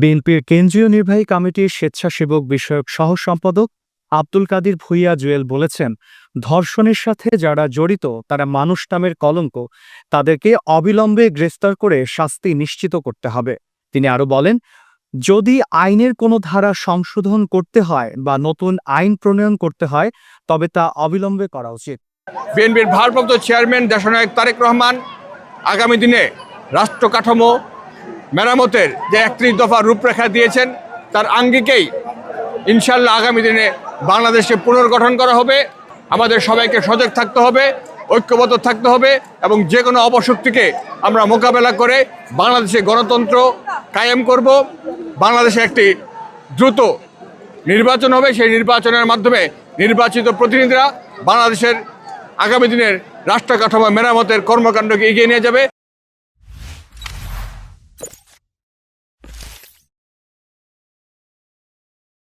বিএনপির কেন্দ্রীয় নির্বাহী কমিটির স্বেচ্ছাসেবক বিষয়ক সহ সম্পাদক আব্দুল কাদির ভুইয়া জুয়েল বলেছেন, ধর্ষণের সাথে যারা জড়িত, তারা মানুষ নামের কলঙ্ক, তাদেরকে অবিলম্বে গ্রেফতার করে শাস্তি নিশ্চিত করতে হবে। তিনি আরও বলেন, যদি আইনের কোনো ধারা সংশোধন করতে হয় বা নতুন আইন প্রণয়ন করতে হয়, তবে তা অবিলম্বে করা উচিত। বিএনপির ভারপ্রাপ্ত চেয়ারম্যান, দেশনায়ক তারেক রহমান আগামী দিনে রাষ্ট্র কাঠামো মেরামতের যে একত্রিশ দফা রূপরেখা দিয়েছেন, তার আঙ্গিকেই ইনশাল্লাহ আগামী দিনে বাংলাদেশকে পুনর্গঠন করা হবে। আমাদের সবাইকে সজাগ থাকতে হবে, ঐক্যবদ্ধ থাকতে হবে এবং যে কোনো অপশক্তিকে আমরা মোকাবেলা করে বাংলাদেশে গণতন্ত্র কায়েম করব। বাংলাদেশে একটি দ্রুত নির্বাচন হবে, সেই নির্বাচনের মাধ্যমে নির্বাচিত প্রতিনিধিরা বাংলাদেশের আগামী দিনের রাষ্ট্র কাঠামো মেরামতের কর্মকাণ্ডকে এগিয়ে নিয়ে যাবে।